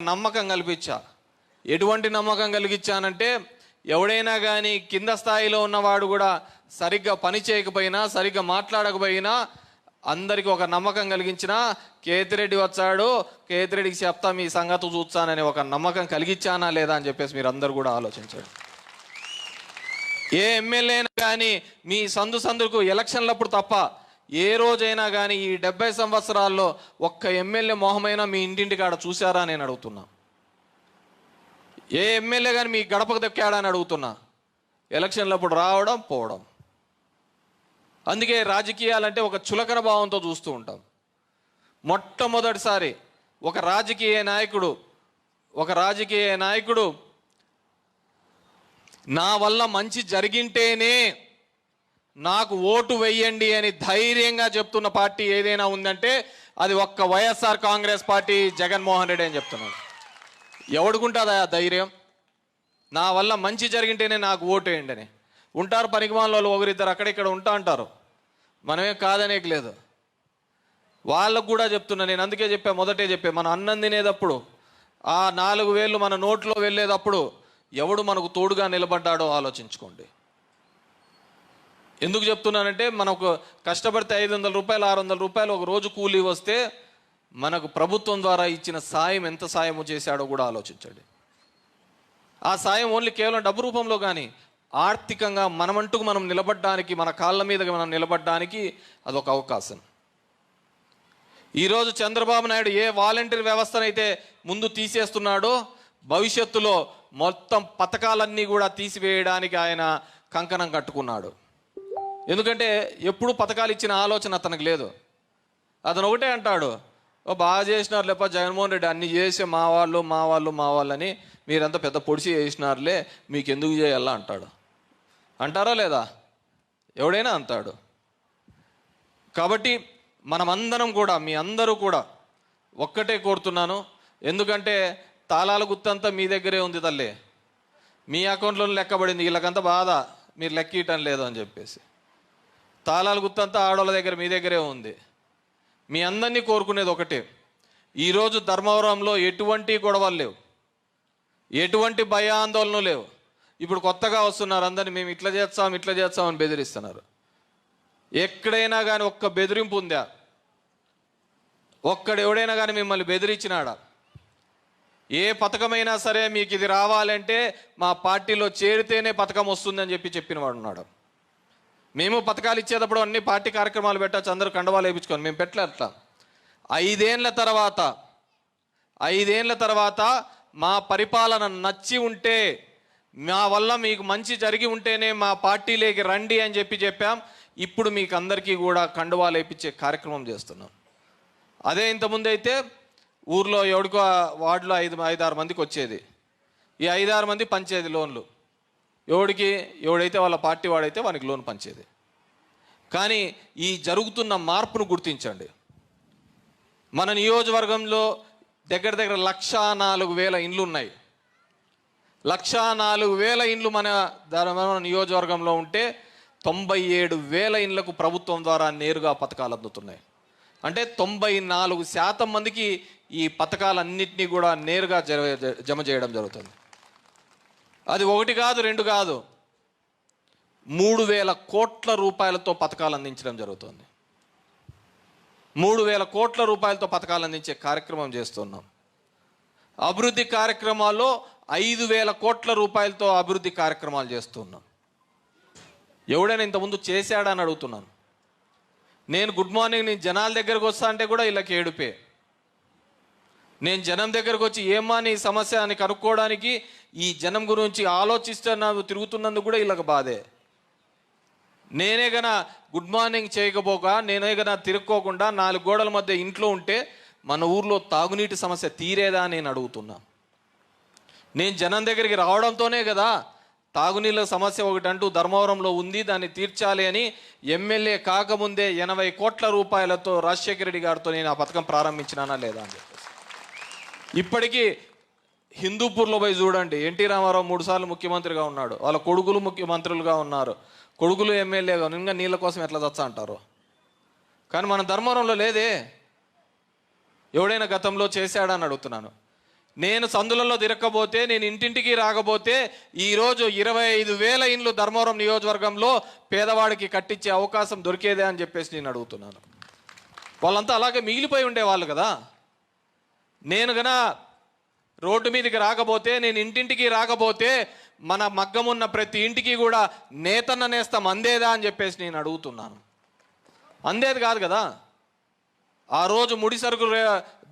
నమ్మకం కల్పించా. ఎటువంటి నమ్మకం కలిగించానంటే ఎవడైనా కానీ కింద స్థాయిలో ఉన్నవాడు కూడా సరిగ్గా పని చేయకపోయినా సరిగ్గా మాట్లాడకపోయినా అందరికీ ఒక నమ్మకం కలిగించిన కేతిరెడ్డి వచ్చాడు కేతిరెడ్డికి చెప్తా మీ సంగతి చూస్తానని ఒక నమ్మకం కలిగించానా లేదా అని చెప్పేసి మీరు అందరు కూడా ఆలోచించండి. ఏ ఎమ్మెల్యేనా కానీ మీ సందు సందుకు ఎలక్షన్లప్పుడు తప్ప ఏ రోజైనా కానీ ఈ డెబ్బై సంవత్సరాల్లో ఒక్క ఎమ్మెల్యే మొహమైనా మీ ఇంటింటి కాడ చూశారా నేను అడుగుతున్నా. ఏ ఎమ్మెల్యే కానీ మీ గడపకు దక్కాడా అని అడుగుతున్నా. ఎలక్షన్లప్పుడు రావడం పోవడం. అందుకే రాజకీయాలంటే ఒక చులకన భావంతో చూస్తూ ఉంటాం. మొట్టమొదటిసారి ఒక రాజకీయ నాయకుడు ఒక రాజకీయ నాయకుడు నా వల్ల మంచి జరిగింటేనే నాకు ఓటు వెయ్యండి అని ధైర్యంగా చెప్తున్న పార్టీ ఏదైనా ఉందంటే అది ఒక్క వైఎస్ఆర్ కాంగ్రెస్ పార్టీ జగన్మోహన్ రెడ్డి అని చెప్తున్నాడు. ఎవడుకుంటుందా ఆ ధైర్యం? నా వల్ల మంచి జరిగింటేనే నాకు ఓటు వేయండి అని. ఉంటారు పనికిమాలలో ఒకరిద్దరు అక్కడిక్కడ ఉంటా అంటారు. మనమే కాదనేక లేదు. వాళ్ళకు కూడా చెప్తున్నా నేను అందుకే చెప్పా మొదటే చెప్పా మన అన్నం తినేటప్పుడు ఆ నాలుగు వేలు మన నోట్లో వెళ్ళేటప్పుడు ఎవడు మనకు తోడుగా నిలబడ్డాడో ఆలోచించుకోండి. ఎందుకు చెప్తున్నానంటే మనకు కష్టపడితే ఐదు వందల రూపాయలు ఆరు వందల రూపాయలు ఒక రోజు కూలీ వస్తే మనకు ప్రభుత్వం ద్వారా ఇచ్చిన సాయం ఎంత సాయము చేశాడో కూడా ఆలోచించండి. ఆ సాయం ఓన్లీ కేవలం డబ్బు రూపంలో కానీ ఆర్థికంగా మనమంటూ మనం నిలబడడానికి మన కాళ్ళ మీద మనం నిలబడడానికి అదొక అవకాశం. ఈరోజు చంద్రబాబు నాయుడు ఏ వాలంటీర్ వ్యవస్థనైతే ముందు తీసేస్తున్నాడో భవిష్యత్తులో మొత్తం పథకాలన్నీ కూడా తీసివేయడానికి ఆయన కంకణం కట్టుకున్నాడు. ఎందుకంటే ఎప్పుడు పథకాలు ఇచ్చిన ఆలోచన అతనికి లేదు. అతను ఒకటే అంటాడు ఓ బాగా చేసినారు లేప జగన్మోహన్ రెడ్డి అన్ని చేసే మా వాళ్ళు మా వాళ్ళు మా వాళ్ళని మీరంతా పెద్ద పొడిచి చేసినారులే మీకు ఎందుకు చేయాలా? అంటాడు. అంటారా లేదా? ఎవడైనా అంటాడు. కాబట్టి మనమందరం కూడా మీ అందరూ కూడా ఒక్కటే కోరుతున్నాను. ఎందుకంటే తాళాల గుత్తంతా మీ దగ్గరే ఉంది తల్లి. మీ అకౌంట్లో లెక్కబడింది వీళ్ళకంతా బాధ మీరు లెక్కియటం లేదు అని చెప్పేసి. తాళాల గుత్తంతా ఆడవాళ్ళ దగ్గర మీ దగ్గరే ఉంది. మీ అందరినీ కోరుకునేది ఒకటే. ఈరోజు ధర్మవరంలో ఎటువంటి గొడవలు లేవు. ఎటువంటి భయాందోళనలు లేవు. ఇప్పుడు కొత్తగా వస్తున్నారు అందరినీ మేము ఇట్లా చేస్తాం ఇట్లా చేస్తామని బెదిరిస్తున్నారు. ఎక్కడైనా కానీ ఒక్క బెదిరింపు ఉందా? ఒక్కడెవడైనా కానీ మిమ్మల్ని బెదిరించినాడా? ఏ పథకమైనా సరే మీకు ఇది రావాలంటే మా పార్టీలో చేరితేనే పథకం వస్తుందని చెప్పి చెప్పిన వాడు ఉన్నాడు. మేము పథకాలు ఇచ్చేటప్పుడు అన్ని పార్టీ కార్యక్రమాలు పెట్టచ్చు అందరూ కండవాలు వేయించుకొని మేము పెట్టలే ఐదేండ్ల ఐదేళ్ళ తర్వాత ఐదేళ్ళ తర్వాత మా పరిపాలన నచ్చి ఉంటే మా వల్ల మీకు మంచి జరిగి ఉంటేనే మా పార్టీలోకి రండి అని చెప్పి చెప్పాం. ఇప్పుడు మీకు అందరికీ కూడా కండువాలు వేయించే కార్యక్రమం చేస్తున్నాం. అదే ఇంతకుముందు అయితే ఊర్లో ఎవడికో వార్డులో ఐదు ఐదారు మందికి వచ్చేది. ఈ ఐదారు మంది పంచేది లోన్లు. ఎవడికి ఎవడైతే వాళ్ళ పార్టీ వాడైతే వానికి లోన్ పంచేది. కానీ ఈ జరుగుతున్న మార్పును గుర్తించండి. మన నియోజకవర్గంలో దగ్గర దగ్గర లక్షా నాలుగు వేల ఇండ్లు ఉన్నాయి. లక్షా నాలుగు వేల ఇండ్లు మన ధర్మవరం నియోజకవర్గంలో ఉంటే తొంభై ఏడు వేల ఇండ్లకు ప్రభుత్వం ద్వారా నేరుగా పథకాలు అందుతున్నాయి. అంటే తొంభై నాలుగు శాతం మందికి ఈ పథకాలన్నింటినీ కూడా నేరుగా జమ చేయడం జరుగుతుంది. అది ఒకటి కాదు రెండు కాదు. మూడు వేల కోట్ల రూపాయలతో పథకాలు అందించడం జరుగుతుంది. మూడు వేల కోట్ల రూపాయలతో పథకాలు అందించే కార్యక్రమం చేస్తున్నాం. అభివృద్ధి కార్యక్రమాల్లో ఐదు వేల కోట్ల రూపాయలతో అభివృద్ధి కార్యక్రమాలు చేస్తున్నాం. ఎవడైనా ఇంతకుముందు చేశాడా అని అడుగుతున్నాను. నేను గుడ్ మార్నింగ్ నేను జనాల దగ్గరకు వస్తా అంటే కూడా వీళ్ళకి ఏడుపే. నేను జనం దగ్గరకు వచ్చి ఏమా నీ సమస్య అని కనుక్కోవడానికి ఈ జనం గురించి ఆలోచిస్తే నాకు తిరుగుతున్నందుకు కూడా వీళ్ళకి బాధే. నేనే గన గుడ్ మార్నింగ్ చేయకపోగా నేనే గన తిరుక్కోకుండా నాలుగు గోడల మధ్య ఇంట్లో ఉంటే మన ఊర్లో తాగునీటి సమస్య తీరేదా నేను అడుగుతున్నా. నేను జనం దగ్గరికి రావడంతోనే కదా తాగునీళ్ళ సమస్య ఒకటి అంటూ ధర్మవరంలో ఉంది దాన్ని తీర్చాలి అని ఎమ్మెల్యే కాకముందే ఎనభై కోట్ల రూపాయలతో రాజశేఖర రెడ్డి గారితో నేను ఆ పథకం ప్రారంభించినానా లేదా అని. ఇప్పటికీ హిందూపూర్లో పోయి చూడండి ఎన్టీ రామారావు మూడుసార్లు ముఖ్యమంత్రిగా ఉన్నాడు. వాళ్ళ కొడుకులు ముఖ్యమంత్రులుగా ఉన్నారు. కొడుకులు ఎమ్మెల్యేగా ఇంకా నీళ్ళ కోసం ఎట్లా చచ్చా అంటారు? కానీ మన ధర్మవరంలో లేదే. ఎవడైనా గతంలో చేశాడని అడుగుతున్నాను. నేను సందులలో తిరగకపోతే నేను ఇంటింటికి రాకపోతే ఈరోజు ఇరవై ఐదు వేల ఇండ్లు ధర్మవరం నియోజకవర్గంలో పేదవాడికి కట్టించే అవకాశం దొరికేదే అని చెప్పేసి నేను అడుగుతున్నాను. వాళ్ళంతా అలాగే మిగిలిపోయి ఉండేవాళ్ళు కదా. నేను గన రోడ్డు మీదకి రాకపోతే నేను ఇంటింటికి రాకపోతే మన మగ్గమున్న ప్రతి ఇంటికి కూడా నేతన్న నేస్తం అందేదా అని చెప్పేసి నేను అడుగుతున్నాను. అందేది కాదు కదా. ఆ రోజు ముడి సరుకు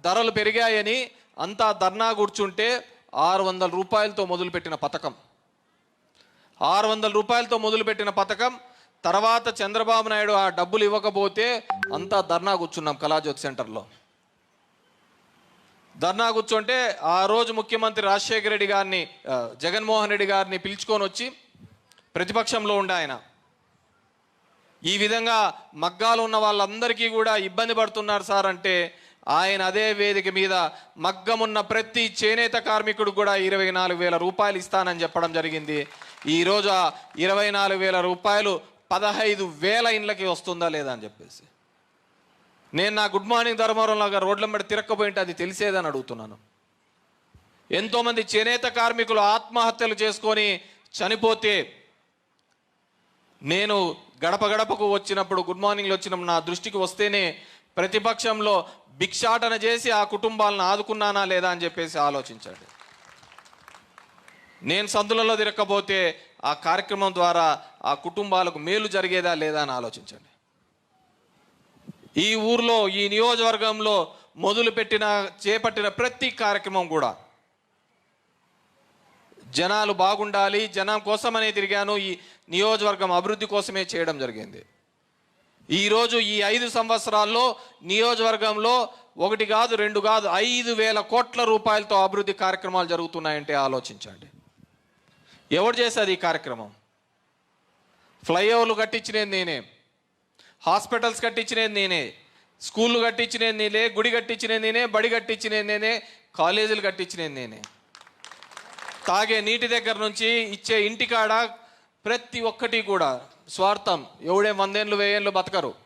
ధరలు పెరిగాయని అంతా ధర్నా కూర్చుంటే ఆరు వందల రూపాయలతో మొదలుపెట్టిన పథకం. ఆరు వందల రూపాయలతో మొదలుపెట్టిన పథకం తర్వాత చంద్రబాబు నాయుడు ఆ డబ్బులు ఇవ్వకపోతే అంతా ధర్నా కూర్చున్నాం కళాజ్యోతి సెంటర్లో. ధర్నా కూర్చుంటే ఆ రోజు ముఖ్యమంత్రి రాజశేఖర రెడ్డి గారిని జగన్మోహన్ రెడ్డి గారిని పిలుచుకొని వచ్చి ప్రతిపక్షంలో ఉండే ఆయన. ఈ విధంగా మగ్గాలు ఉన్న వాళ్ళందరికీ కూడా ఇబ్బంది పడుతున్నారు సార్ అంటే ఆయన అదే వేదిక మీద మగ్గమున్న ప్రతి చేనేత కార్మికుడు కూడా ఇరవై నాలుగు వేల రూపాయలు ఇస్తానని చెప్పడం జరిగింది. ఈరోజు ఆ ఇరవై నాలుగు వేల రూపాయలు పదహైదు వేల ఇండ్లకి వస్తుందా లేదా అని చెప్పేసి. నేను నా గుడ్ మార్నింగ్ ధర్మవరం లాగా రోడ్ల మీద తిరక్కపోయింటే అది తెలిసేదని అడుగుతున్నాను. ఎంతోమంది చేనేత కార్మికులు ఆత్మహత్యలు చేసుకొని చనిపోతే నేను గడప గడపకు వచ్చినప్పుడు గుడ్ మార్నింగ్లో వచ్చినప్పుడు నా దృష్టికి వస్తేనే ప్రతిపక్షంలో భిక్షాటన చేసి ఆ కుటుంబాలను ఆదుకున్నానా లేదా అని చెప్పేసి ఆలోచించండి. నేను సందులలో తిరగకపోతే ఆ కార్యక్రమం ద్వారా ఆ కుటుంబాలకు మేలు జరిగేదా లేదా అని ఆలోచించండి. ఈ ఊర్లో ఈ నియోజకవర్గంలో మొదలుపెట్టిన చేపట్టిన ప్రతి కార్యక్రమం కూడా. జనాలు బాగుండాలి జనం కోసమనే తిరిగాను ఈ నియోజకవర్గం అభివృద్ధి కోసమే చేయడం జరిగింది. ఈరోజు ఈ ఐదు సంవత్సరాల్లో నియోజకవర్గంలో ఒకటి కాదు రెండు కాదు ఐదు వేల కోట్ల రూపాయలతో అభివృద్ధి కార్యక్రమాలు జరుగుతున్నాయంటే ఆలోచించండి. ఎవరు చేసేది ఈ కార్యక్రమం? ఫ్లైఓవర్లు కట్టించినది నేనే. హాస్పిటల్స్ కట్టించినది నేనే స్కూళ్ళు కట్టించినది నేనే గుడి కట్టించినది నేనే బడి కట్టించినది నేనే కాలేజీలు కట్టించినది నేనే. తాగే నీటి దగ్గర నుంచి ఇచ్చే ఇంటికాడ ప్రతి ఒక్కటి కూడా స్వార్థం. ఎవడే వందేళ్ళు వేయేళ్ళు బతకరు.